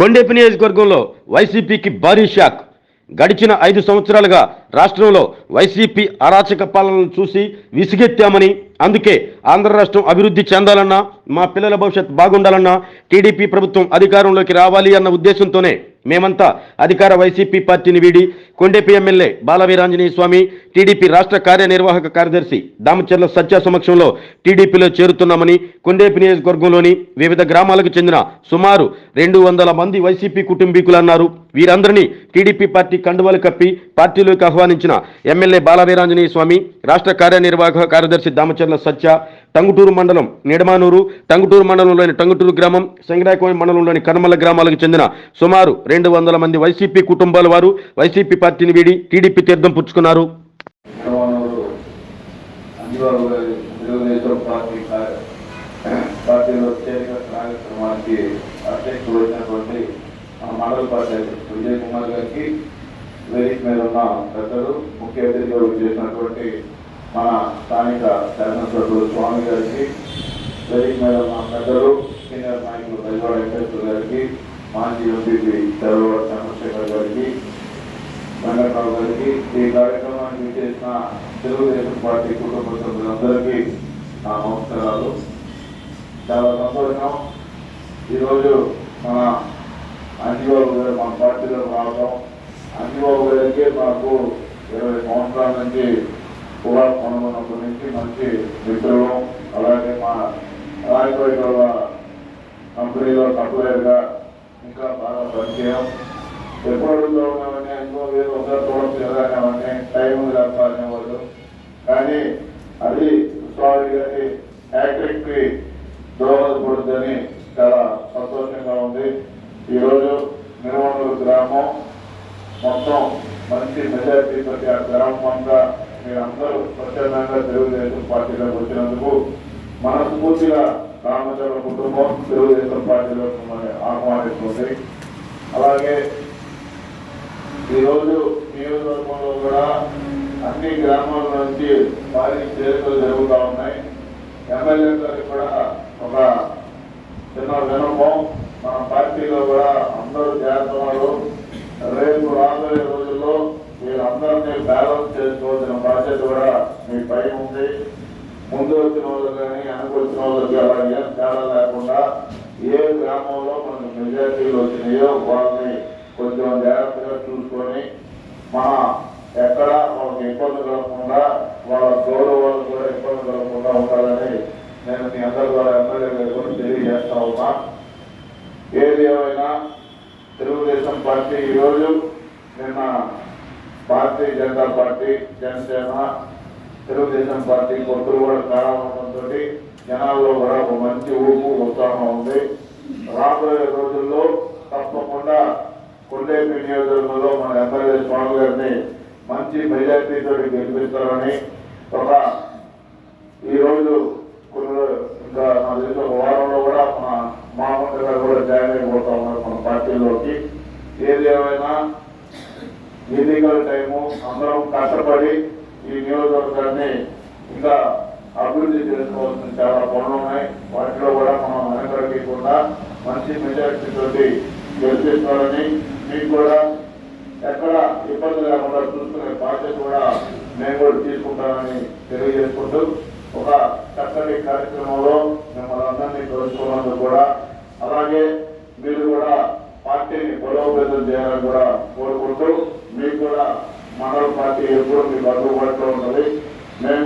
కొండెపి నియోజకవర్గంలో వైసీపీకి భారీ షాక్. గడిచిన ఐదు సంవత్సరాలుగా రాష్ట్రంలో వైసీపీ అరాచక పాలనను చూసి విసిగెత్తామని అందుకే ఆంధ్ర రాష్ట్రం అభివృద్ధి చెందాలన్నా మా పిల్లల భవిష్యత్ బాగుండాలన్నా టీడీపీ ప్రభుత్వం అధికారంలోకి రావాలి అన్న ఉద్దేశంతోనే మేమంతా అధికార వైసీపీ పార్టీని వీడి కొండేపి ఎమ్మెల్యే బాలవీరాంజనేయ స్వామి టీడీపీ రాష్ట్ర కార్యనిర్వాహక కార్యదర్శి దామచర్ల సత్య సమక్షంలో టీడీపీలో చేరుతున్నామని కొండేపి నియోజకవర్గంలోని వివిధ గ్రామాలకు చెందిన సుమారు రెండు వందల మంది వైసీపీ కుటుంబీకులు అన్నారు. వీరందరినీ టీడీపీ పార్టీ కండువాలు కప్పి పార్టీలోకి ఆహ్వానించిన ఎమ్మెల్యే బాలవీరాంజనేయ స్వామి రాష్ట్ర కార్యనిర్వాహక కార్యదర్శి దామచర్ల సత్య టంగుటూరు మండలం నిడమానూరు టంగుటూరు మండలంలోని టంగుటూరు గ్రామం సంగరాయకోని మండలంలోని కనమల గ్రామాలకు చెందిన సుమారు రెండు వందల మంది వైసీపీ కుటుంబాల వారు వైసీపీ పార్టీని వీడి టీడీపీ తీర్థం పుచ్చుకున్నారు. నిర్మాణంలో మండల పార్టీ విజయ్ కుమార్ గారికి వేదిక మీద ఉన్న పెద్దలు ముఖ్య అతిథిగా చేసినటువంటి మన స్థానిక శాసనసభ్యులు స్వామి గారికి వేదిక మేడం మా పెద్దలు సీనియర్ నాయకులు బెజవాడ వెంకటేశ్వర గారికి మాజీ ఎంపీపీ చంద్రబాబు చంద్రశేఖర్ గారికి వెంకట్రావు గారికి ఈ కార్యక్రమానికి చేసిన తెలుగుదేశం పార్టీ కుటుంబ సభ్యులందరికీ నా నమస్కారాలు. చాలా సంతోషం. ఈరోజు మన అంజిబాబు గారు మన పార్టీలో రావడం. అంజిబాబు గారికి మాకు ఇరవై సంవత్సరాల నుంచి కూడా కొనుగొన్నప్పటి గురించి మంచి మిత్రులు అలాగే మా రాయపేట కంపెనీలో సప్లైర్గా ఇంకా బాగా పరిచయం ఎప్పుడు ఉన్నామని ఇంకో వేరు ఒకసారి చూడొచ్చు కదా అనేవాడిని టైం లేకపోనేవాళ్ళు కానీ అది స్వామి గారి హ్యాట్రిక్ దోహదపడుతుందని చాలా సంతోషంగా ఉంది. ఈరోజు నిర్మూలు గ్రామం మొత్తం మంచి మెజార్టీ ప్రతి ఆ గ్రామం అంతా మీరందరూ స్వచ్ఛందంగా తెలుగుదేశం పార్టీలోకి వచ్చినందుకు మనస్ఫూర్తిగా రామచంద్ర కుటుంబం తెలుగుదేశం పార్టీలో మిమ్మల్ని ఆహ్వానిస్తుంది. అలాగే ఈరోజు నియోజకవర్గంలో కూడా అన్ని గ్రామాల నుంచి భారీ చేరికలు జరుగుతూ ఉన్నాయి. ఎమ్మెల్యే గారికి కూడా ఒక చిన్న వినపం మన పార్టీలో కూడా అందరూ చేస్తున్నారు రేపు రాబోయే రోజుల్లో వీళ్ళందరినీ బ్యాలెన్స్ చేసుకోవాల్సిన బాధ్యత కూడా మీ పై ఉంది ముందు వచ్చిన వాళ్ళు కానీ వెనక వచ్చిన వాళ్ళకి అలా ఏం తేడా లేకుండా ఏ గ్రామంలో మనకు మెజార్టీలు వచ్చినాయో వాళ్ళని కొంచెం జాగ్రత్తగా చూసుకొని మన ఎక్కడ వాళ్ళకి ఇబ్బంది కలగకుండా వాళ్ళ గౌరవాలు కూడా ఇబ్బంది కలగకుండా ఉండాలని నేను మీ అందరి ద్వారా ఎమ్మెల్యే గారు కూడా తెలియజేస్తా ఉన్నా ఏది ఏమైనా తెలుగుదేశం పార్టీ ఈరోజు నిన్న భారతీయ జనతా పార్టీ జనసేన తెలుగుదేశం పార్టీ కొత్తలు కూడా ప్రారంభంతో జనాల్లో కూడా ఒక మంచి ఊపు ఉత్సాహం ఉంది రాబోయే రోజుల్లో తప్పకుండా కొండేపి నియోజకవర్గంలో మన ఎమ్మెల్యే స్వామి గారిని మంచి మెజార్టీతో గెలిపిస్తారని ఒక ఈ రోజు కొన్ని రో- ఇంకా నా తెలిసిన ఒక వారంలో కూడా మన మామూలు గారు కూడా జాయిన్ అయిపోతా ఉన్నారు మన పార్టీలోకి ఏది ఏమైనా ఎన్నికల టైము అందరం కష్టపడి ఈ నియోజకవర్గాన్ని ఇంకా అభివృద్ధి చేసుకోవాల్సిన చాలా పనులు ఉన్నాయి వాటిలో కూడా మనం వెనకడకుండా మంచి మెజారిటీ తోటి గెలిపిస్తారని మీకు కూడా ఎక్కడ ఇబ్బంది లేకుండా చూసుకునే బాధ్యత కూడా నేను కూడా తీసుకుంటానని తెలియజేసుకుంటూ ఒక చక్కటి కార్యక్రమంలో మిమ్మల్ని అందరినీ కలుసుకున్నందుకు కూడా అలాగే మీరు కూడా పార్టీని బలోపేతం చేయాలని కూడా కోరుకుంటూ మీకు కూడా మండల పార్టీ ఎప్పుడు మీకు అందుబాటులో ఉంటుంది మేము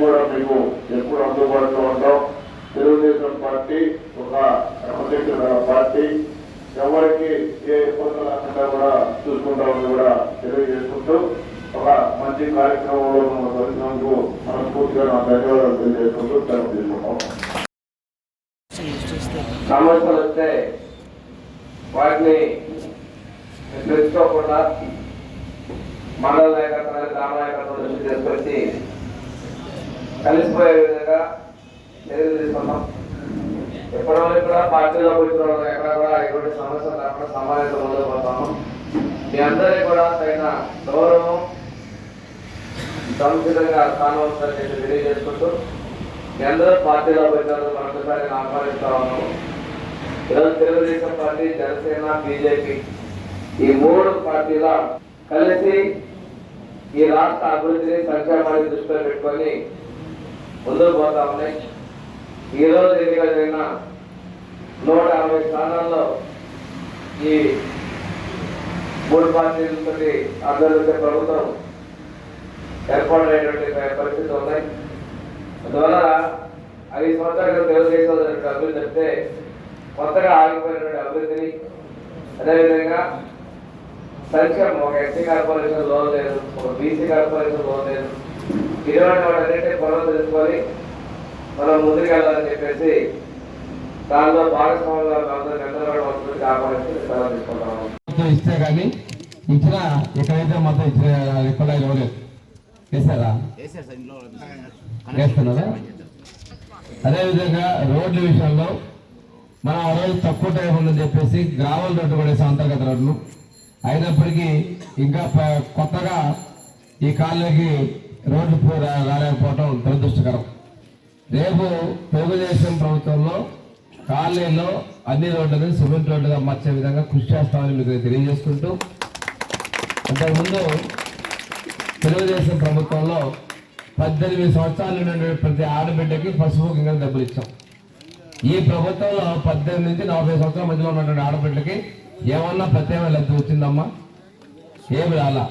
మనకు మీకు ఎప్పుడు అందుబాటులో ఉంటాం తెలుగుదేశం పార్టీ ఒక క్రమశిక్షణ పార్టీ. ఎవరికి ఏ ఇబ్బందులు లేకుండా కూడా చూసుకుంటామని కూడా తెలియజేసుకుంటూ ఒక మంచి కార్యక్రమంలో మనం కలిసినందుకు మనస్ఫూర్తిగా నా ధన్యవాదాలు తెలియజేసుకుంటూ సెలవు తీసుకుంటాం. సమస్యలు వస్తే వాటిని తెలుసుకోకుండా మండల నాయకత్వాలు గ్రామ నాయకత్వం దృష్టి తీసుకొచ్చి కలిసిపోయే విధంగా చర్యలు తీసుకున్నాం? ఎప్పటివరకు కూడా పార్టీలో కూర్చున్న ఎక్కడ కూడా ఎటువంటి సమస్యలు లేకుండా సమావేశం ముందుకు పోతాము. మీ అందరికీ కూడా తగిన గౌరవం సముచితంగా స్థానం వస్తుందని తెలియజేసుకుంటూ మీ అందరూ పార్టీలో వచ్చినందుకు మరొకసారి ఆహ్వానిస్తా ఉన్నాము. ఈరోజు తెలుగుదేశం పార్టీ జనసేన బీజేపీ ఈ మూడు పార్టీల కలిసి ఈ రాష్ట్ర అభివృద్ధిని సంక్షేమాన్ని దృష్టిలో పెట్టుకొని ముందుకు పోతా ఉన్నాయి. ఈ రోజు ఎన్నికలు జరిగిన నూట అరవై స్థానాల్లో ఈ మూడు పార్టీలతోటి అందరితో ప్రభుత్వం ఏర్పాటైనటువంటి పరిస్థితులు ఉన్నాయి. అందువల్ల ఐదు సంవత్సరాలు తెలుగుదేశం అభివృద్ధి చెప్తే కొత్తగా ఆగిపోయినటువంటి అభివృద్ధిని అదేవిధంగా సంక్షేమం ఒక ఎస్సీ కార్పొరేషన్ లోన్ లేదు ఒక బీసీ కార్పొరేషన్ లోన్ లేదు ఇటువంటి వాటన్నింటినీ పొలం తెలుసుకొని మనం ముందుకు వెళ్ళాలని చెప్పేసి దానిలో భాగస్వాములు అందరూ కాబట్టి మొత్తం ఇస్తే కానీ ఇచ్చిన ఎక్కడైతే మొత్తం ఇచ్చిన ఎక్కడ ఇవ్వలేదు. వేసారా వేస్తున్నారా? అదేవిధంగా రోడ్ల విషయంలో మనం ఆ రోజు తక్కువ టైం ఉందని చెప్పేసి గ్రామాల రోడ్డు పడేసాం అంతర్గత రోడ్లు అయినప్పటికీ ఇంకా కొత్తగా ఈ కాలనీకి రోడ్డు రాలేకపోవటం రా- దురదృష్టకరం. రేపు తెలుగుదేశం ప్రభుత్వంలో కాలనీలో అన్ని రోడ్లను సిమెంట్ రోడ్లుగా మార్చే విధంగా కృషి చేస్తామని మీకు తెలియజేసుకుంటూ అంతకుముందు తెలుగుదేశం ప్రభుత్వంలో పద్దెనిమిది సంవత్సరాలు నుండి ప్రతి ఆడబిడ్డకి పసుపు గింజలు డబ్బులు ఇచ్చాం ఈ ప్రభుత్వంలో పద్దెనిమిది నుంచి నలభై సంవత్సరాల మధ్యలో ఉన్నటువంటి ఆడబిడ్డకి ఏమన్నా ప్రత్యేక లబ్ధి వచ్చిందమ్మా? ఏమి రాలా?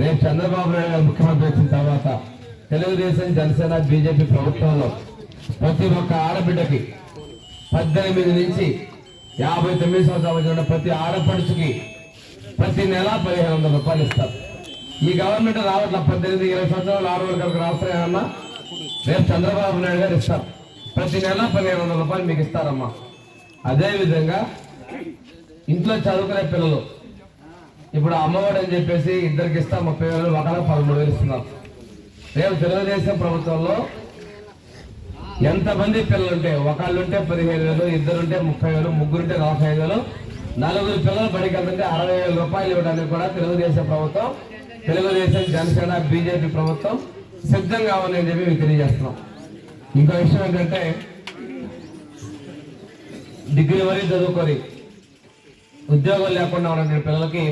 రేపు చంద్రబాబు నాయుడు గారు ముఖ్యమంత్రి వచ్చిన తర్వాత తెలుగుదేశం జనసేన బీజేపీ ప్రభుత్వంలో ప్రతి ఒక్క ఆడబిడ్డకి పద్దెనిమిది నుంచి యాభై తొమ్మిది సంవత్సరాల మధ్య ఉన్న ప్రతి ఆడపడుచుకి ప్రతి నెల పదిహేను వందల రూపాయలు ఇస్తారు. ఈ గవర్నమెంట్ రావట్ల పద్దెనిమిది ఇరవై సంవత్సరాలు ఆరు వరకు వరకు రాస్తాయన్నా రేపు చంద్రబాబు నాయుడు గారు ఇస్తారు. ప్రతి నెల పదిహేను వందల రూపాయలు మీకు ఇస్తారమ్మా. అదేవిధంగా ఇంట్లో చదువుకునే పిల్లలు ఇప్పుడు అమ్మఒడి అని చెప్పేసి ఇద్దరికి ఇస్తా ముప్పై వేలు ఒకళ్ళ పదమూడు వేలు ఇస్తున్నారు రేపు తెలుగుదేశం ప్రభుత్వంలో ఎంతమంది పిల్లలుంటే ఒకళ్ళుంటే ఒకళ్ళు ఉంటే పదిహేను వేలు ఇద్దరు ఉంటే ముప్పై వేలు ముగ్గురుంటే నలభై ఐదు వేలు నలుగురు పిల్లలు బడికి వెళ్తుంటే అరవై వేల రూపాయలు ఇవ్వడానికి కూడా తెలుగుదేశం ప్రభుత్వం తెలుగుదేశం జనసేన బీజేపీ ప్రభుత్వం సిద్ధంగా ఉందని చెప్పి మీకు తెలియజేస్తున్నాం. ఇంకో విషయం ఏంటంటే డిగ్రీ వరకు చదువుకొని ఉద్యోగం లేకుండా ఉన్న పిల్లలకి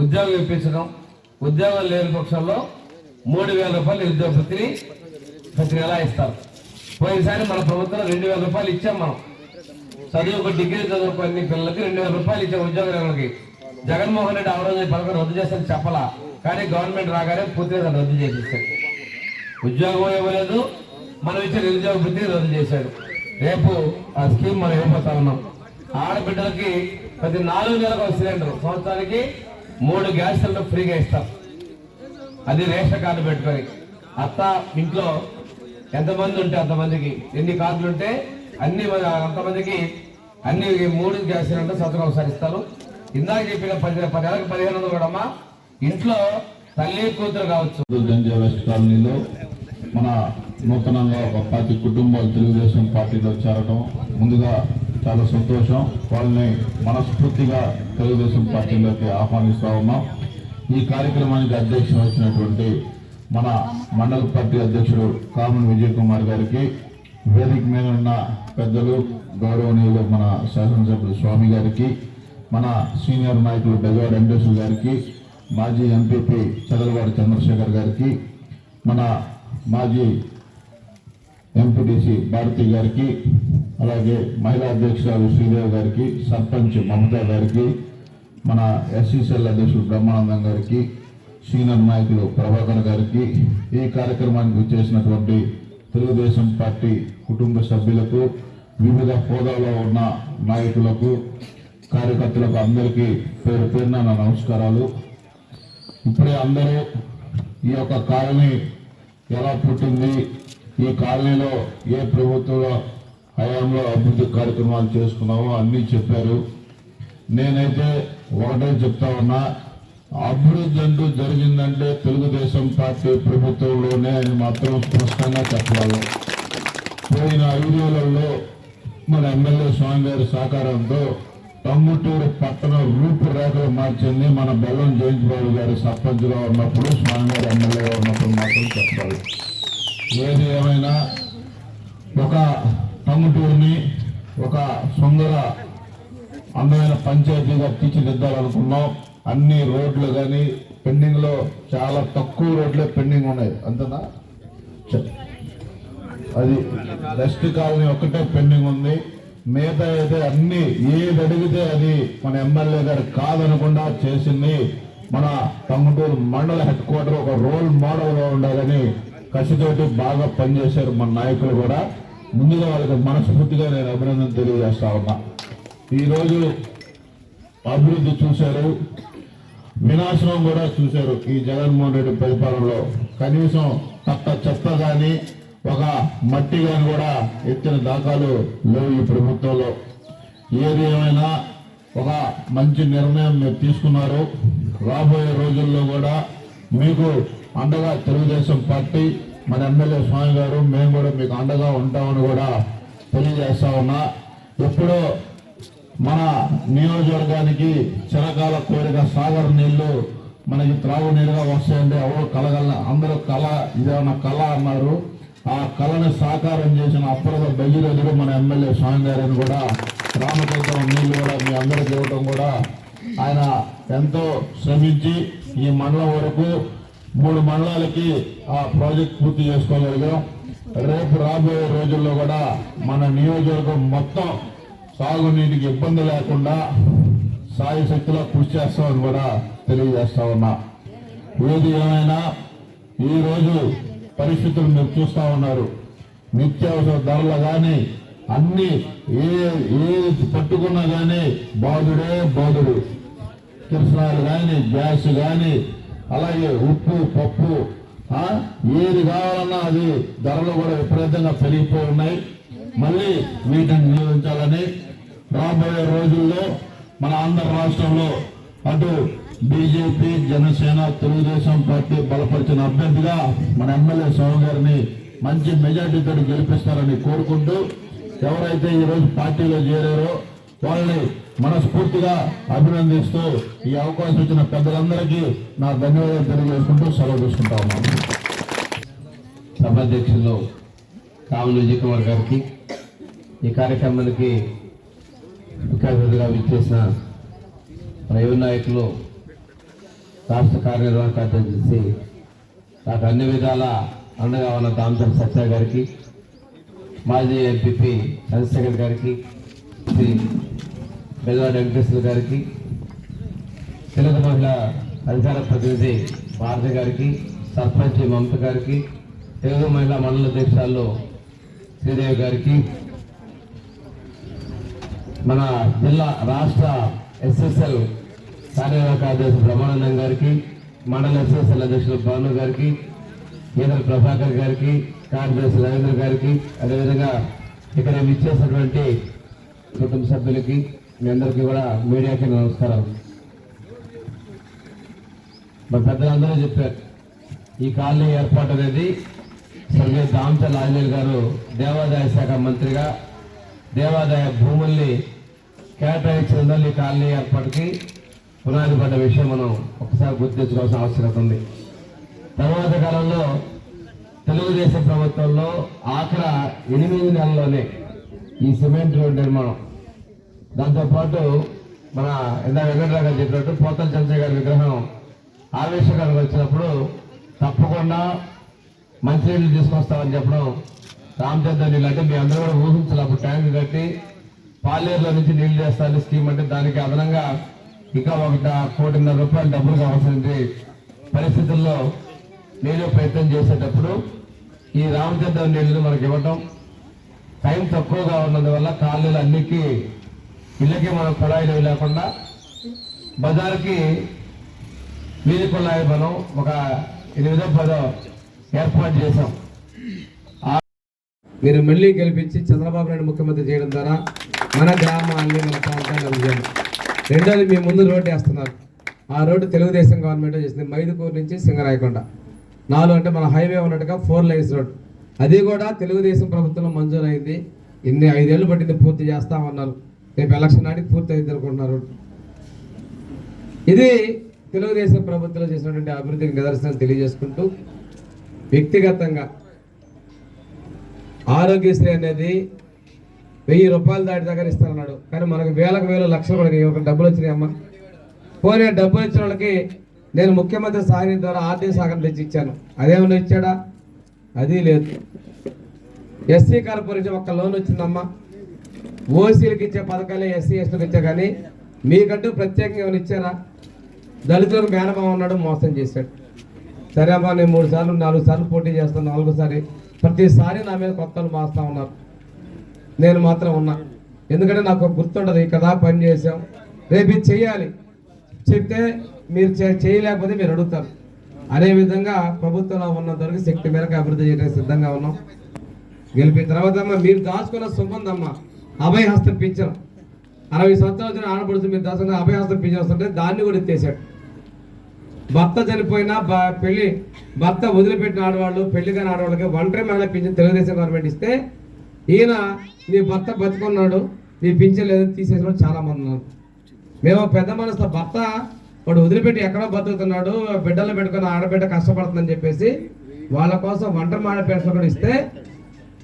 ఉద్యోగం ఇప్పించడం ఉద్యోగం లేని పక్షంలో మూడు వేల రూపాయలు నిరుద్యోగ ప్రతి నెల ఇస్తారు. పోయినసారి మన ప్రభుత్వం రెండు వేల రూపాయలు ఇచ్చాం మనం. చదువుకు డిగ్రీ చదువుకుని పిల్లలకి రెండు వేల రూపాయలు ఇచ్చాం ఉద్యోగులకి జగన్మోహన్ రెడ్డి ఆ రోజు పథకం రద్దు చేస్తాను చెప్పలా. కానీ గవర్నమెంట్ రాగానే పూర్తిగా దాన్ని రద్దు చేసేసాడు ఉద్యోగం ఇవ్వలేదు. మనం ఇచ్చే నిరుద్యోగ వృత్తిని రద్దు చేశాడు. రేపు ఆ స్కీమ్ మనం ఇవ్వబోతా ఉన్నాం. ఆడబిడ్డలకి ప్రతి నాలుగు నెలలకు ఒక సిలిండర్. సంవత్సరానికి మూడు గ్యాస్ సిలిండర్ ఫ్రీగా ఇస్తాం. అది రేషన్ కార్డు పెట్టుకొని. అత్త ఇంట్లో ఎంతమంది ఉంటే అంతమందికి. ఎన్ని కార్డులు ఉంటే అన్ని అంతమందికి అన్ని మూడు గ్యాస్ సిలిండర్ సతకం ఒకసారి ఇస్తారు. ఇందాక చెప్పిన పది పదిహేను నెలలకు పదిహేను వందలు కూడా ఇంట్లో తల్లి కూతురు కావచ్చు. గంజా వెస్ట్ కాలనీలో మన నూతనంగా ఒక పార్టీ కుటుంబాలు తెలుగుదేశం పార్టీలో చేరడం ముందుగా చాలా సంతోషం. వాళ్ళని మనస్ఫూర్తిగా తెలుగుదేశం పార్టీలోకి ఆహ్వానిస్తా ఉన్నాం. ఈ కార్యక్రమానికి అధ్యక్షం వచ్చినటువంటి మన మండల పార్టీ అధ్యక్షుడు కామన్ విజయ్ కుమార్ గారికి వేదిక మీద ఉన్న పెద్దలు గౌరవనీయులు మన శాసనసభ్యులు స్వామి గారికి మన సీనియర్ నాయకులు బెజవాడ వెంకటేశ్వర గారికి మాజీ ఎంపీపీ చదలవాడి చంద్రశేఖర్ గారికి మన మాజీ ఎంపీటీసీ భారతి గారికి అలాగే మహిళా అధ్యక్షురాలు శ్రీదేవి గారికి సర్పంచ్ మమతా గారికి మన ఎస్సీసీఎల్ అధ్యక్షుడు బ్రహ్మానందం గారికి సీనియర్ నాయకులు ప్రభాకర్ గారికి ఈ కార్యక్రమానికి వచ్చేసినటువంటి తెలుగుదేశం పార్టీ కుటుంబ సభ్యులకు వివిధ హోదాలో ఉన్న నాయకులకు కార్యకర్తలకు అందరికీ పేరు పేరున నా నమస్కారాలు. ఇప్పుడే అందరూ ఈ యొక్క కాలనీ ఎలా పుట్టింది ఈ కాలనీలో ఏ ప్రభుత్వ హయాంలో అభివృద్ధి కార్యక్రమాలు చేసుకున్నామో అన్నీ చెప్పారు. నేనైతే ఒకటే చెప్తా ఉన్నా అభివృద్ధి అంటూ జరిగిందంటే తెలుగుదేశం పార్టీ ప్రభుత్వంలోనే అని మాత్రం స్పష్టంగా చెప్పగలను పోయిన ఐదేళ్ళలో మన ఎమ్మెల్యే స్వామి గారి సహకారంతో తమ్ముటూరు పట్టణ రూపురేఖలు మార్చింది మన బెల్లం జయంతిబాబు గారి సర్పంచ్గా ఉన్నప్పుడు స్వామి గారు ఎమ్మెల్యేగా ఉన్నప్పుడు మాత్రం చెప్పాలి ఏది ఏమైనా ఒక పల్లెటూరుని ఒక సుందర అందమైన పంచాయతీగా తీర్చిదిద్దాలనుకున్నాం. అన్ని రోడ్లు కానీ పెండింగ్లో చాలా తక్కువ రోడ్లే పెండింగ్ ఉన్నాయి. అంతనా? చె- అది వెస్ట్ కాలనీ ఒక్కటే పెండింగ్ ఉంది. మిగతా అయితే అన్ని ఏది అడిగితే అది మన ఎమ్మెల్యే గారు కాదనకుండా చేసింది. మన టంగుటూరు మండల హెడ్ క్వార్టర్ ఒక రోల్ మోడల్గా ఉండాలని కసితోటి బాగా పనిచేశారు మన నాయకులు కూడా. ముందుగా వాళ్ళకి మనస్ఫూర్తిగా నేను అభినందన తెలియజేస్తా ఉన్నా. ఈరోజు అభివృద్ధి చూశారు. వినాశనం కూడా చూశారు ఈ జగన్మోహన్ రెడ్డి పరిపాలనలో. కనీసం తట్ట చెత్త కానీ ఒక మట్టి కానీ కూడా ఎత్తిన దాఖలు లేవు ఈ ప్రభుత్వంలో. ఏది ఏమైనా ఒక మంచి నిర్ణయం మీరు తీసుకున్నారు. రాబోయే రోజుల్లో కూడా మీకు అండగా తెలుగుదేశం పార్టీ మన ఎమ్మెల్యే స్వామి గారు మేము కూడా మీకు అండగా ఉంటామని కూడా తెలియజేస్తా ఉన్నా. ఎప్పుడో మన నియోజకవర్గానికి చిరకాల కోరిక సాగర్ నీళ్ళు మనకి త్రాగునీరుగా వస్తాయంటే ఎవరు కలగల అందరూ కళ ఇదేమన్నా కళ అన్నారు. ఆ కళను సాకారం చేసిన అప్పటిలో బెయ్యలు మన ఎమ్మెల్యే స్వామి గారిని కూడా రామతీర్థం నీళ్ళు కూడా మీ అందరికి ఇవ్వడం కూడా ఆయన ఎంతో శ్రమించి ఈ మండలం వరకు మూడు మండలాలకి ఆ ప్రాజెక్ట్ పూర్తి చేసుకోగలిగాం రేపు రాబోయే రోజుల్లో కూడా మన నియోజకవర్గం మొత్తం సాగునీటికి ఇబ్బంది లేకుండా సాయి శక్తిలో కృషి చేస్తామని కూడా తెలియజేస్తా ఉన్నా. ఏది ఏమైనా ఈరోజు పరిస్థితులు మీరు చూస్తా ఉన్నారు. నిత్యావసర ధరలు కానీ అన్ని ఏ ఏది పట్టుకున్నా కానీ బాధుడే బాధుడు. కిరసనాలు కానీ గ్యాస్ కానీ అలాగే ఉప్పు పప్పు ఏది కావాలన్నా అది ధరలు కూడా విపరీతంగా పెరిగిపో ఉన్నాయి. మళ్ళీ వీటిని నియోజించాలని రాబోయే రోజుల్లో మన ఆంధ్ర రాష్ట్రంలో అటు బీజేపీ జనసేన తెలుగుదేశం పార్టీ బలపరిచిన అభ్యర్థిగా మన ఎమ్మెల్యే స్వామి గారిని మంచి మెజార్టీతో గెలిపిస్తారని కోరుకుంటూ ఎవరైతే ఈ రోజు పార్టీలో చేరారో వాళ్ళని మనస్ఫూర్తిగా అభినందిస్తూ ఈ అవకాశం ఇచ్చిన పెద్దలందరికీ నా ధన్యవాదాలు తెలియజేసుకుంటూ సెలవు తీసుకుంటా ఉన్నాను. సభాధ్యక్షులు కామన్ విజయ్ కుమార్ గారికి ఈ కార్యక్రమానికి ముఖ్య విచ్చేసిన మన నాయకులు రాష్ట్ర కార్యనిర్వాహక అధ్యక్షి నాకు అన్ని విధాల అండగా ఉన్న దామచర్ సత్య గారికి మాజీ ఎంపీపీ చంద్రశేఖర్ గారికి శ్రీ బెల్లాడి వెంకటేశ్వర గారికి తెలుగు మహిళ అధికార ప్రతినిధి భారతి గారికి సర్పంచ్ మమత గారికి తెలుగు మహిళా మండల అధ్యక్షురాలు శ్రీదేవి గారికి మన జిల్లా రాష్ట్ర ఎస్ఎస్ఎల్ కార్యనిర్వాహక అధ్యక్షుడు బ్రహ్మానందం గారికి మండల ఎస్ఎస్ఎల్ అధ్యక్షులు భాను గారికి ఈదర ప్రభాకర్ గారికి కార్యదర్శి రవీంద్ర గారికి అదేవిధంగా ఇక్కడ ఇచ్చేసినటువంటి కుటుంబ సభ్యులకి మీ అందరికీ కూడా మీడియాకి నమస్కారం. మరి పెద్దలందరూ చెప్పారు ఈ కాలనీ ఏర్పాటు అనేది స్వర్గీయ దామచల్ ఆంజనేయులు గారు దేవాదాయ శాఖ మంత్రిగా దేవాదాయ భూముల్ని కేటాయించిన ఈ కాలనీ ఏర్పాటుకి పునాది పడ్డ విషయం మనం ఒకసారి గుర్తించుకోవాల్సిన అవసరం ఉంది. తర్వాత కాలంలో తెలుగుదేశం ప్రభుత్వంలో ఆఖర ఎనిమిది నెలల్లోనే ఈ సిమెంట్ రోడ్ నిర్మాణం దాంతోపాటు మన ఇందా వెంకటరావు గారు చెప్పినట్టు పోతల చంద్రయ్య గారి విగ్రహం ఆవేశకరంగా వచ్చినప్పుడు తప్పకుండా మంచినీళ్ళు తీసుకొస్తామని చెప్పడం రామచంద్ర నీళ్ళు అంటే మీ అందరూ కూడా ఊహించాలి. అప్పుడు ట్యాంక్ కట్టి పాలేరులో నుంచి నీళ్ళు చేస్తారని స్కీమ్ అంటే దానికి అదనంగా ఇంకా ఒక కోటిన్నర రూపాయలు డబ్బులు కావాల్సింది పరిస్థితుల్లో నేను ప్రయత్నం చేసేటప్పుడు ఈ రామచంద్ర నీళ్ళు మనకి ఇవ్వటం. టైం తక్కువగా ఉన్నందువల్ల కాలేలు అన్నికి ఇళ్ళకి మనం కుళాయిలు లేకుండా బజార్కి వీధి కుళాయి మనం ఒక ఎనిమిదో పదో ఏర్పాటు చేశాం. మీరు మళ్ళీ గెలిపించి చంద్రబాబు నాయుడు ముఖ్యమంత్రి చేయడం ద్వారా మన గ్రామాన్ని మన ప్రాంతాన్ని అభివృద్ధి రెండోది మీ ముందు రోడ్డు వేస్తున్నారు. ఆ రోడ్డు తెలుగుదేశం గవర్నమెంట్ చేసింది. మైదుకూరు నుంచి సింగరాయకొండ. నాలుగు అంటే మన హైవే ఉన్నట్టుగా ఫోర్ లైన్స్ రోడ్ అది కూడా తెలుగుదేశం ప్రభుత్వంలో మంజూరైంది. ఇన్ని ఐదేళ్ళు పట్టింది పూర్తి చేస్తామన్నారు. రేపు ఎలక్షన్ నాటికి పూర్తి అయింది అనుకుంటున్నారు. ఇది తెలుగుదేశం ప్రభుత్వంలో చేసినటువంటి అభివృద్ధికి నిదర్శనం తెలియజేసుకుంటూ వ్యక్తిగతంగా ఆరోగ్యశ్రీ అనేది వెయ్యి రూపాయలు దాటి దగ్గర ఇస్తానన్నాడు. కానీ మనకు వేలకు వేలు లక్షలు కూడా ఒక డబ్బులు వచ్చినాయి అమ్మ. పోనీ డబ్బులు ఇచ్చిన వాళ్ళకి నేను ముఖ్యమంత్రి సహాయం ద్వారా ఆర్థిక సహకారం తెచ్చి ఇచ్చాను అదేమన్నా ఇచ్చాడా? అది లేదు. ఎస్సీ కార్పొరేషన్ ఒక్క లోన్ వచ్చిందమ్మా. ఓసీలకు ఇచ్చే పథకాలే ఎస్సీ ఎస్టీలకు ఇచ్చా కానీ మీకంటూ ప్రత్యేకంగా ఏమైనా ఇచ్చారా? దళితులకు మేనమామ ఉన్నాడు మోసం చేశాడు. సరే అమ్మా నేను మూడు సార్లు నాలుగు సార్లు పోటీ చేస్తాను నాలుగోసారి ప్రతిసారి నా మీద కొత్తలు మాస్తా ఉన్నారు. నేను మాత్రం ఉన్నా. ఎందుకంటే నాకు గుర్తుండదు ఈ కదా పని చేసాం రేపు ఇది చేయాలి. చెప్తే మీరు చేయలేకపోతే మీరు అడుగుతారు. అదే విధంగా ప్రభుత్వంలో ఉన్నంతవరకు శక్తి మేరకు అభివృద్ధి చేయడానికి సిద్ధంగా ఉన్నాం. గెలిపిన తర్వాత అమ్మ మీరు దాచుకున్న సుమంది అభయహస్తం పింఛం అరవై సంవత్సరాల వచ్చిన ఆడపడుతుంది మీరు దాచుకున్న అభయహస్తం పింఛన్ వస్తుంటే దాన్ని కూడా ఎత్తేసాడు భర్త చనిపోయినా బ- పెళ్ళి భర్త వదిలిపెట్టిన ఆడవాళ్ళు పెళ్ళి కాని ఆడవాళ్ళకి ఒంటరి మహిళ పింఛన్ తెలుగుదేశం గవర్నమెంట్ ఇస్తే ఈయన నీ భర్త బతుకున్నాడు నీ పింఛన్ లేదని తీసేసిన చాలా మంది ఉన్నారు. మేము పెద్ద మనసుతో భర్త వాడు వదిలిపెట్టి ఎక్కడో బతుకుతున్నాడు బిడ్డలు పెట్టుకుని ఆడబిడ్డ కష్టపడుతుందని చెప్పేసి వాళ్ళ కోసం ఒంటరి మాడ పెన్షన్ కూడా ఇస్తే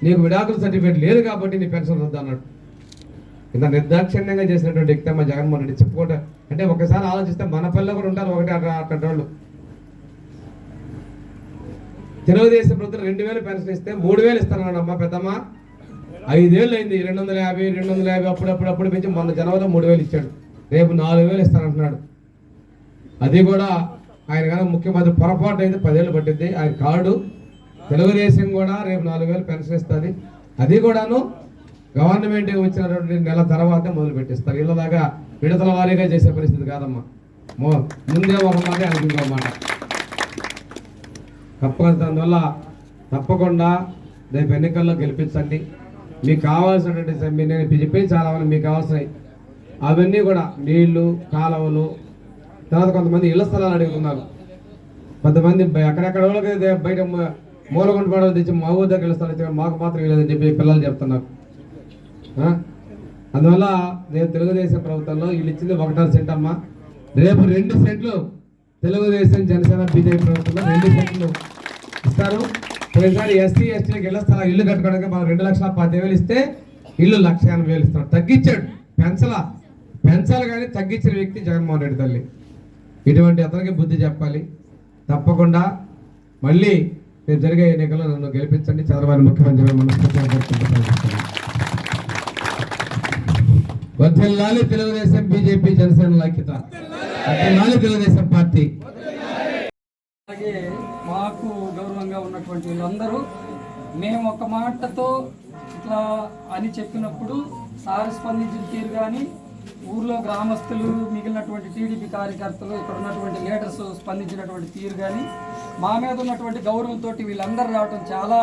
నీకు విడాకుల సర్టిఫికేట్ లేదు కాబట్టి నీ పెన్షన్ వద్దు అన్నాడు ఇంత నిర్దాక్షిణ్యంగా చేసినటువంటి వ్యక్తి అమ్మ జగన్మోహన్ రెడ్డి చెప్పుకోవటం అంటే ఒకసారి ఆలోచిస్తే మన పిల్లలు కూడా ఉంటారు ఒకటి అట్లా అట్లాంటి వాళ్ళు. తెలుగుదేశం ప్రభుత్వం రెండు వేలు పెన్షన్ ఇస్తే మూడు వేలు ఇస్తానన్నాడు అమ్మ పెద్దమ్మ. ఐదేళ్ళు అయింది. రెండు వందల యాభై రెండు వందల యాభై అప్పుడప్పుడు అప్పుడు పెంచి మొన్న జనవరిలో మూడు వేలు ఇచ్చాడు. రేపు నాలుగు వేలు ఇస్తానంటున్నాడు. అది కూడా ఆయన కనుక ముఖ్యమంత్రి పొరపాటు అయితే పదేళ్ళు పట్టింది. ఆయన కార్డు తెలుగుదేశం కూడా రేపు నాలుగు వేలు పెన్షన్ ఇస్తుంది. అది కూడాను గవర్నమెంట్ వచ్చినటువంటి నెల తర్వాత మొదలు పెట్టిస్తారు. ఇళ్ళ దాకా విడతల వారీగా చేసే పరిస్థితి కాదమ్మా. మో ముందే ఒక మాట ఆయనకి మాట. తప్పకుండా దానివల్ల తప్పకుండా రేపు ఎన్నికల్లో గెలిపించండి. మీకు కావాల్సినటువంటి మీ- నేను చెప్పేది చాలా మంది మీకు కావాల్సినవి. అవన్నీ కూడా నీళ్ళు కాలువలు తర్వాత కొంతమంది ఇళ్ళ స్థలాలు అడుగుతున్నారు. కొంతమంది ఎక్కడెక్కడ వాళ్ళకి బయట మ- మూలగుంట తెచ్చి మా ఊరి దగ్గర ఇళ్ళ స్థలాలు మాకు మాత్రం లేదని చెప్పి పిల్లలు చెప్తున్నారు. అందువల్ల నేను తెలుగుదేశం ప్రభుత్వంలో వీళ్ళు ఇచ్చింది ఒకటో సెంట్ అమ్మ. రేపు రెండు సెంట్లు తెలుగుదేశం జనసేన బీజేపీ ప్రభుత్వంలో రెండు సెంట్లు ఇస్తారు. పోయినసారి ఎస్సీ ఎస్టీలకు ఇళ్ళ స్థలం ఇల్లు కట్టుకోవడానికి మనం రెండు లక్షల పది వేలు ఇస్తే ఇల్లు లక్ష ఎనభై వేలు ఇస్తాడు. తగ్గించాడు. పెంచలా పెంచాలి కానీ తగ్గించిన వ్యక్తి జగన్మోహన్ రెడ్డి తల్లి. ఇటువంటి అతనికి బుద్ధి చెప్పాలి. తప్పకుండా మళ్ళీ రేపు జరిగే ఎన్నికల్లో నన్ను గెలిపించండి. చంద్రబాబు ముఖ్యమంత్రి మనస్ఫూర్తిగా కోరుకుంటున్నాను. వద్దెల్లాలి తెలుగుదేశం బీజేపీ జనసేన ఐక్యత. వద్దెల్లాలి తెలుగుదేశం పార్టీ. అలాగే మాకు గౌరవంగా ఉన్నటువంటి వీళ్ళందరూ మేము ఒక మాటతో ఇట్లా అని చెప్పినప్పుడు సారి స్పందించిన తీరు కానీ ఊర్లో గ్రామస్తులు మిగిలినటువంటి టీడీపీ కార్యకర్తలు ఇక్కడ ఉన్నటువంటి లీడర్స్ స్పందించినటువంటి తీరు కానీ మా మీద ఉన్నటువంటి గౌరవంతో వీళ్ళందరూ రావటం చాలా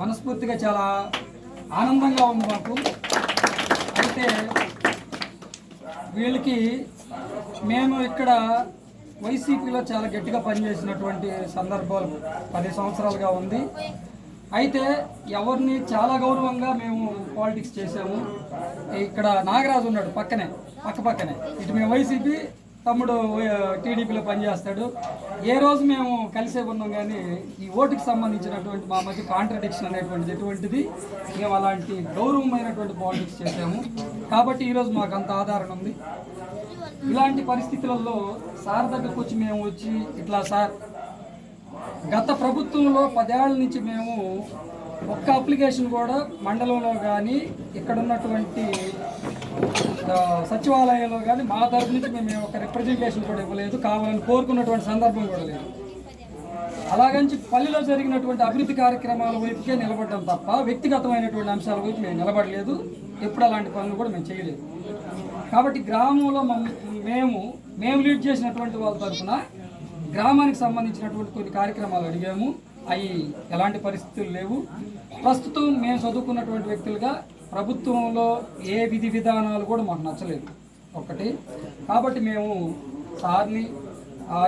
మనస్ఫూర్తిగా చాలా ఆనందంగా ఉంది మాకు. అయితే వీళ్ళకి మేము ఇక్కడ వైసీపీలో చాలా గట్టిగా పనిచేసినటువంటి సందర్భాలు పది సంవత్సరాలుగా ఉంది. అయితే ఎవరిని చాలా గౌరవంగా మేము పాలిటిక్స్ చేసాము ఇక్కడ నాగరాజు ఉన్నాడు పక్కనే పక్క పక్కనే. ఇటు మేము వైసీపీ తమ్ముడు టీడీపీలో పనిచేస్తాడు. ఏ రోజు మేము కలిసే ఉన్నాం కానీ ఈ ఓటుకి సంబంధించినటువంటి మా మధ్య కాంట్రడిక్షన్ అనేటువంటిది ఎటువంటిది? మేము అలాంటి గౌరవమైనటువంటి పాలిటిక్స్ చేసాము కాబట్టి ఈరోజు మాకు అంత ఆధారణ ఉంది. ఇలాంటి పరిస్థితులలో సార్ దగ్గరకు వచ్చి మేము వచ్చి ఇట్లా సార్ గత ప్రభుత్వంలో పదేళ్ళ నుంచి మేము ఒక్క అప్లికేషన్ కూడా మండలంలో కానీ ఇక్కడ ఉన్నటువంటి సచివాలయంలో కానీ మా తరఫు నుంచి మేము ఒక రిప్రజెంటేషన్ కూడా ఇవ్వలేదు. కావాలని కోరుకున్నటువంటి సందర్భం కూడా లేదు. అలాగని పల్లెలో జరిగినటువంటి అభివృద్ధి కార్యక్రమాల వైపుకే నిలబడ్డాం తప్ప వ్యక్తిగతమైనటువంటి అంశాల వైపు మేము నిలబడలేదు. ఎప్పుడు అలాంటి పనులు కూడా మేము చేయలేదు. కాబట్టి గ్రామంలో మేము మేము లీడ్ చేసినటువంటి వాళ్ళ తరఫున గ్రామానికి సంబంధించినటువంటి కొన్ని కార్యక్రమాలు అడిగాము. అవి ఎలాంటి పరిస్థితులు లేవు. ప్రస్తుతం మేము చదువుకున్నటువంటి వ్యక్తులుగా ప్రభుత్వంలో ఏ విధి విధానాలు కూడా మాకు నచ్చలేదు. ఒకటి. కాబట్టి మేము సార్ని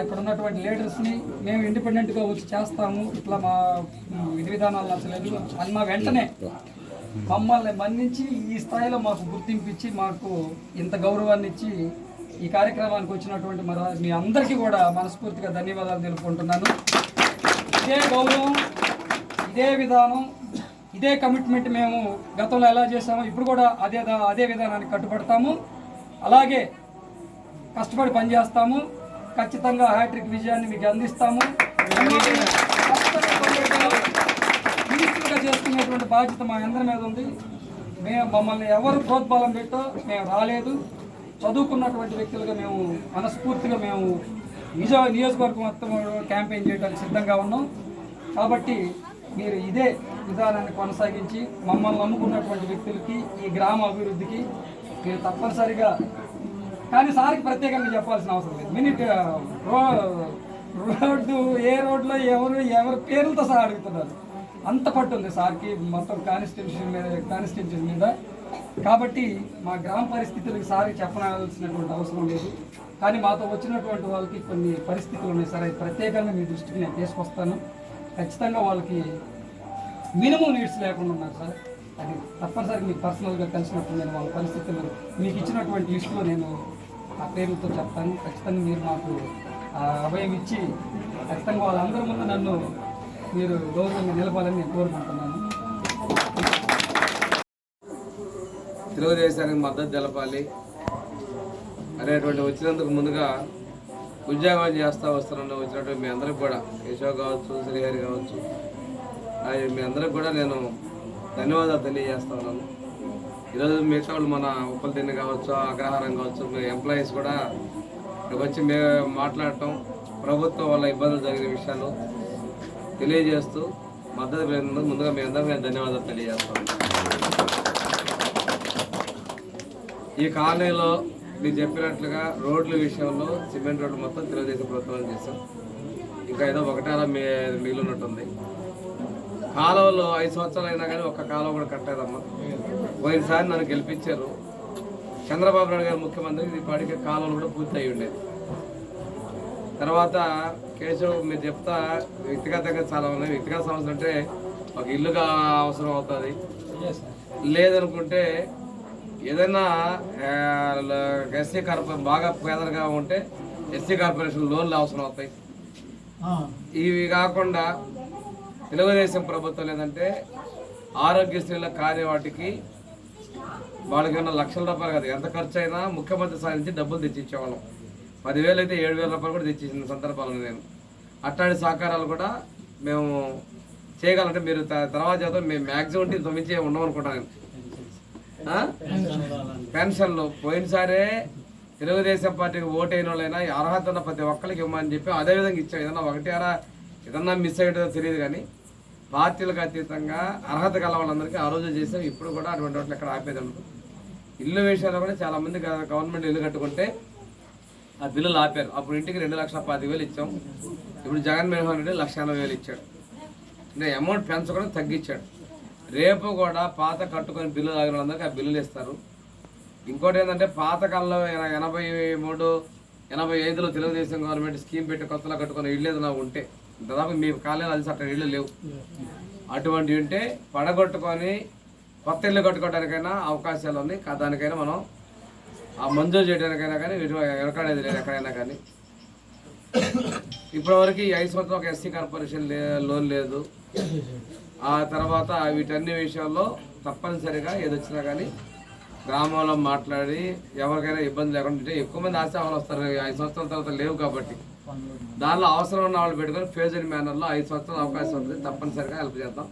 ఇక్కడ ఉన్నటువంటి లీడర్స్ని మేము ఇండిపెండెంట్గా వచ్చి చేస్తాము. ఇట్లా మా విధి విధానాలు నచ్చలేదు. అని మా వెంటనే మమ్మల్ని మన్నించి ఈ స్థాయిలో మాకు గుర్తింపు ఇచ్చి మాకు ఇంత గౌరవాన్ని ఇచ్చి ఈ కార్యక్రమానికి వచ్చినటువంటి మరి మీ అందరికీ కూడా మనస్ఫూర్తిగా ధన్యవాదాలు తెలుపుకుంటున్నాను. ఇదే గౌరవం ఇదే విధానం ఇదే కమిట్మెంట్ మేము గతంలో ఎలా చేసామో ఇప్పుడు కూడా అదే దా- అదే విధానానికి కట్టుబడతాము. అలాగే కష్టపడి పనిచేస్తాము. ఖచ్చితంగా హ్యాట్రిక్ విజయాన్ని మీకు అందిస్తాము. మినిస్టర్గా చేసుకునేటువంటి బాధ్యత మా అందరి మీద ఉంది. మేము మమ్మల్ని ఎవరు ప్రోద్బలం పెట్టో మేము రాలేదు. చదువుకున్నటువంటి వ్యక్తులుగా మేము మనస్ఫూర్తిగా మేము నిజ నియోజకవర్గం మొత్తం క్యాంపెయిన్ చేయడానికి సిద్ధంగా ఉన్నాం. కాబట్టి మీరు ఇదే విధానాన్ని కొనసాగించి మమ్మల్ని నమ్ముకున్నటువంటి వ్యక్తులకి ఈ గ్రామ అభివృద్ధికి మీరు తప్పనిసరిగా కానీ సార్కి ప్రత్యేకంగా చెప్పాల్సిన అవసరం లేదు. మినిట్ రో రోడ్డు ఏ రోడ్లో ఎవరు ఎవరి పేర్లతో సహా అడుగుతున్నారు. అంత పట్టు ఉంది సార్కి మొత్తం కానిస్టిట్యూషన్ మీద కానిస్టిట్యూషన్ మీద. కాబట్టి మా గ్రామ పరిస్థితులకు సార్కి చెప్పనాల్సినటువంటి అవసరం లేదు. కానీ మాతో వచ్చినటువంటి వాళ్ళకి కొన్ని పరిస్థితులు ఉన్నాయి. సార్ అవి ప్రత్యేకంగా మీ దృష్టికి నేను తీసుకొస్తాను. ఖచ్చితంగా వాళ్ళకి మినిమం నీడ్స్ లేకుండా ఉన్నారు సార్. అది తప్పనిసరిగా మీకు పర్సనల్గా కలిసినప్పుడు నేను వాళ్ళ పరిస్థితులు మీకు ఇచ్చినటువంటి లిస్టులో నేను ఆ పేర్లతో చెప్తాను. ఖచ్చితంగా మీరు మాకు ఆ అభయం ఇచ్చి ఖచ్చితంగా వాళ్ళందరి ముందు నన్ను మీరు గౌరవంగా నిలపాలని నేను కోరుకుంటున్నాను. తెలుగుదేశానికి మద్దతు తెలపాలి. అనేటువంటి వచ్చినందుకు ముందుగా ఉద్యోగం చేస్తూ వస్తున్న వచ్చినటువంటి మీ అందరికి కూడా కేశవ్ కావచ్చు శ్రీహరి కావచ్చు అది మీ అందరికి కూడా నేను ధన్యవాదాలు తెలియజేస్తా ఉన్నాను. ఈరోజు మిగతా వాళ్ళు మన ఉప్పల తిండి కావచ్చు అగ్రహారం కావచ్చు మీ ఎంప్లాయీస్ కూడా ఇక్కడికి వచ్చి మే మాట్లాడటం ప్రభుత్వం వల్ల ఇబ్బందులు జరిగిన విషయాలు తెలియజేస్తూ మద్దతు పెరిగినందుకు ముందుగా మీ అందరికీ నేను ధన్యవాదాలు తెలియజేస్తాను ఈ కాలనీలో మీరు చెప్పినట్లుగా రోడ్ల విషయంలో సిమెంట్ రోడ్లు మొత్తం తెలుగుదేశం ప్రభుత్వం చేశాం. ఇంకా ఏదో ఒకటారా మీ మిగిలినట్టుంది. కాలువలో ఐదు సంవత్సరాలు అయినా కానీ ఒక్క కాలువ కూడా కట్టలేదమ్మా. పోయినసారి నన్ను గెలిపించారు. చంద్రబాబు నాయుడు గారు ముఖ్యమంత్రి పాటికి కాలువలు కూడా పూర్తి అయి ఉండేది తర్వాత కేశవ్ మీరు చెప్తా వ్యక్తిగతంగా చాలా ఉన్నాయి. వ్యక్తిగత సమస్యలు అంటే ఒక ఇల్లుగా అవసరం అవుతుంది. లేదనుకుంటే ఏదైనా ఎస్సీ కార్పొరేషన్ బాగా పేదలుగా ఉంటే ఎస్సీ కార్పొరేషన్ లోన్లు అవసరం అవుతాయి. ఇవి కాకుండా తెలుగుదేశం ప్రభుత్వం లేదంటే ఆరోగ్యశ్రీల కాని వాటికి వాళ్ళకి ఏమన్నా లక్షల రూపాయలు కాదు. ఎంత ఖర్చు అయినా ముఖ్యమంత్రి సాధించి డబ్బులు తెచ్చిచ్చేవాళ్ళం. పదివేలు అయితే ఏడు వేల రూపాయలు కూడా తెచ్చిచ్చిన సందర్భాలను నేను. అట్లాంటి సహకారాలు కూడా మేము చేయగలంటే మీరు తర్వాత చేద్దాం. మేము మ్యాక్సిమం తొమ్మిది ఉండమనుకుంటాను ఆ? పెన్షన్లు. పోయినసారే తెలుగుదేశం పార్టీకి ఓటైన వాళ్ళైనా అర్హత ఉన్న ప్రతి ఒక్కరికి ఇవ్వమని చెప్పి అదే విధంగా ఇచ్చాం. ఏదన్నా ఒకటి అరా ఏదన్నా మిస్ అయ్యేదో తెలియదు కానీ పార్టీలకు అతీతంగా అర్హత గల వాళ్ళందరికీ ఆ రోజు చేసాం. ఇప్పుడు కూడా అటువంటి వాటిని ఎక్కడ ఆపేది ఉండదు. ఇల్లు విషయాల్లో కూడా చాలా మంది గవర్నమెంట్ ఇల్లు కట్టుకుంటే ఆ బిల్లులు ఆపారు. అప్పుడు ఇంటికి రెండు లక్షల పది వేలు ఇచ్చాం. ఇప్పుడు జగన్మోహన్ రెడ్డి లక్ష ఎనభై వేలు ఇచ్చాడు. అంటే అమౌంట్ పెంచకుండా తగ్గించాడు. రేపు కూడా పాత కట్టుకొని బిల్లు తాగిన వాళ్ళందరికీ ఆ బిల్లులు ఇస్తారు. ఇంకోటి ఏంటంటే పాతకాలంలో ఎనభై మూడు ఎనభై ఐదులో తెలుగుదేశం గవర్నమెంట్ స్కీమ్ పెట్టి కొత్తలో కట్టుకున్న ఇళ్ళు ఏదైనా ఉంటే దాదాపు మీ కాలేజీలో అది అక్కడ ఇళ్ళు లేవు. అటువంటి ఉంటే పడగొట్టుకొని కొత్త ఇల్లు కట్టుకోవడానికైనా అవకాశాలు ఉన్నాయి. కా- దానికైనా మనం ఆ మంజూరు చేయడానికైనా కానీ వీటి వెనకాడేది లేదు ఎక్కడైనా కానీ. ఇప్పటివరకు ఈ ఐదు సంవత్సరం ఒక ఎస్సీ కార్పొరేషన్ లోన్ లేదు. ఆ తర్వాత వీటన్ని విషయాల్లో తప్పనిసరిగా ఏదొచ్చినా కానీ గ్రామంలో మాట్లాడి ఎవరికైనా ఇబ్బంది లేకుండా అంటే ఎక్కువ మంది ఆశావాళ్ళు వస్తారు. ఐదు సంవత్సరాల తర్వాత లేవు కాబట్టి. దానిలో అవసరం ఉన్న వాళ్ళు పెట్టుకొని ఫేజర్ మేనర్లో ఐదు సంవత్సరాల అవకాశం ఉంటుంది తప్పనిసరిగా హెల్ప్ చేద్దాం.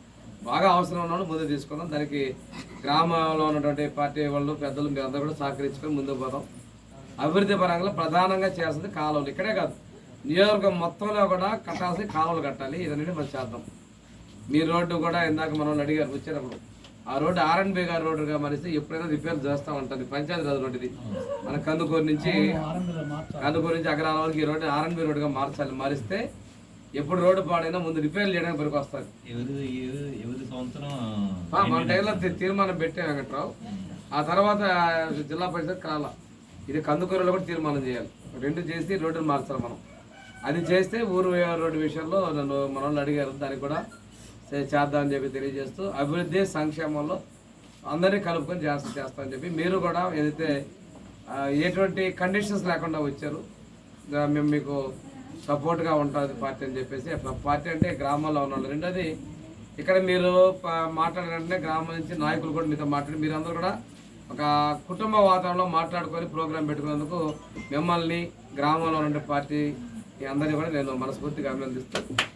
బాగా అవసరం ఉన్న ముందు తీసుకుందాం. దానికి గ్రామంలో ఉన్నటువంటి పార్టీ వాళ్ళు పెద్దలు మీ అందరూ కూడా సహకరించుకొని ముందుకు పోదాం. అభివృద్ధి పరంగా ప్రధానంగా చేయాల్సింది కాలువలు. ఇక్కడే కాదు నియోజకవర్గం మొత్తంలో కూడా కట్టాల్సిన కాలువలు కట్టాలి. ఇదన్నీ మనం చేద్దాం. మీ రోడ్డు కూడా ఇందాక మనం అడిగారు వచ్చేటప్పుడు. ఆ రోడ్డు ఆర్ఎన్బి గారి రోడ్డుగా మరిస్తే ఎప్పుడైనా రిపేర్ చేస్తూ ఉంటుంది పంచాయతీ రాజు రోడ్డు ఇది మన కందుకూరు నుంచి కందుకూరు నుంచి అగ్రాల వరకు ఈ రోడ్డు ఆర్ఎన్బి రోడ్డుగా మార్చాలి మారిస్తే ఎప్పుడు రోడ్డు పాడైనా ముందు రిపేర్ చేయడానికి పనికి ఆ, మన టైంలో తీర్మానం పెట్టే వెంకట్రావు. ఆ తర్వాత జిల్లా పరిషత్ కాల ఇది కందుకూరులో కూడా తీర్మానం చేయాలి. రెండు చేసి రోడ్డును మార్చాలి మనం. అది చేస్తే ఊరు రోడ్డు విషయంలో నన్ను మన వాళ్ళు అడిగారు దానికి కూడా చేద్దామని చెప్పి తెలియజేస్తూ అభివృద్ధి సంక్షేమంలో అందరినీ కలుపుకొని చేస్తా చేస్తామని చెప్పి మీరు కూడా ఏదైతే ఎటువంటి కండిషన్స్ లేకుండా వచ్చారు మేము మీకు సపోర్ట్గా ఉంటుంది పార్టీ అని చెప్పేసి అట్లా పార్టీ అంటే గ్రామాల్లో ఉన్న వాళ్ళు. రెండోది ఇక్కడ మీరు మాట్లాడాలంటే గ్రామం నుంచి నాయకులు కూడా మీతో మాట్లాడి మీరందరూ కూడా ఒక కుటుంబ వాతావరణంలో మాట్లాడుకొని ప్రోగ్రాం పెట్టుకునేందుకు మిమ్మల్ని గ్రామంలో ఉన్న పార్టీ అందరినీ కూడా నేను మనస్ఫూర్తిగా అభినందిస్తాను